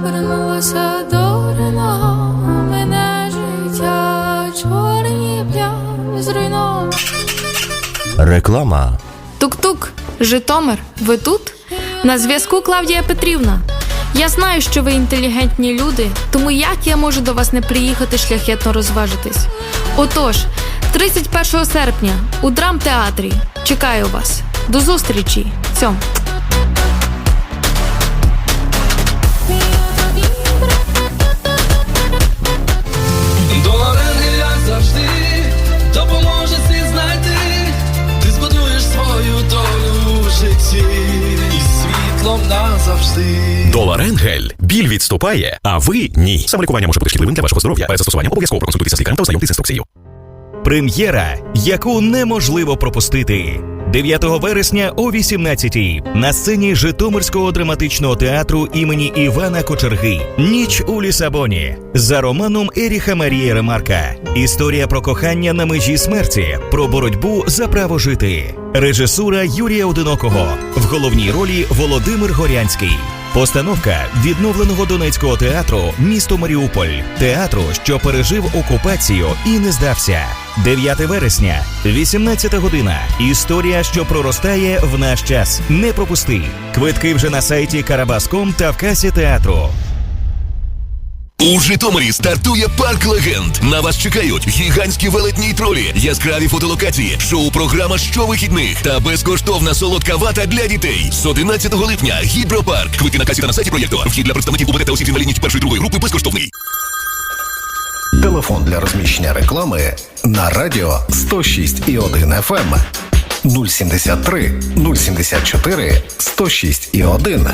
обернулася до ріного, мене життя чорні плями зруйновано. Реклама. Тук-тук, Житомир, ви тут? На зв'язку Клавдія Петрівна. Я знаю, що ви інтелігентні люди, тому як я можу до вас не приїхати шляхетно розважитись? Отож, 31 серпня у драмтеатрі чекаю вас. До зустрічі! Цьом. Назавжди. Доларенгель. Біль відступає, а ви ні. Самолікування може бути шкідливим для вашого здоров'я. Перед застосуванням обов'язково проконсультуйтеся з лікарем та ознайомтесь з інструкцією. Прем'єра, яку неможливо пропустити. 9 вересня о 18-й на сцені Житомирського драматичного театру імені Івана Кочерги. Ніч у Лісабоні за романом Еріха Марія Ремарка. Історія про кохання на межі смерті, про боротьбу за право жити. Режисура Юрія Одинокого. В головній ролі Володимир Горянський. Постановка відновленого Донецького театру місто Маріуполь, театру, що пережив окупацію і не здався. 9 вересня, 18 година. Історія, що проростає в наш час. Не пропусти. Квитки вже на сайті Карабаском та в касі театру. У Житомирі стартує парк легенд. На вас чекають гігантські велетні тролі, яскраві фотолокації, шоу-програма щовихідних та безкоштовна солодка вата для дітей. З 11 липня гідропарк. Квитки на касі та на сайті проєкту. Вхід для представників УБТ та осіб з інвалідністю першої другої групи безкоштовний. Телефон для розміщення реклами на радіо 106 і 1 FM 073 074 106 і 1.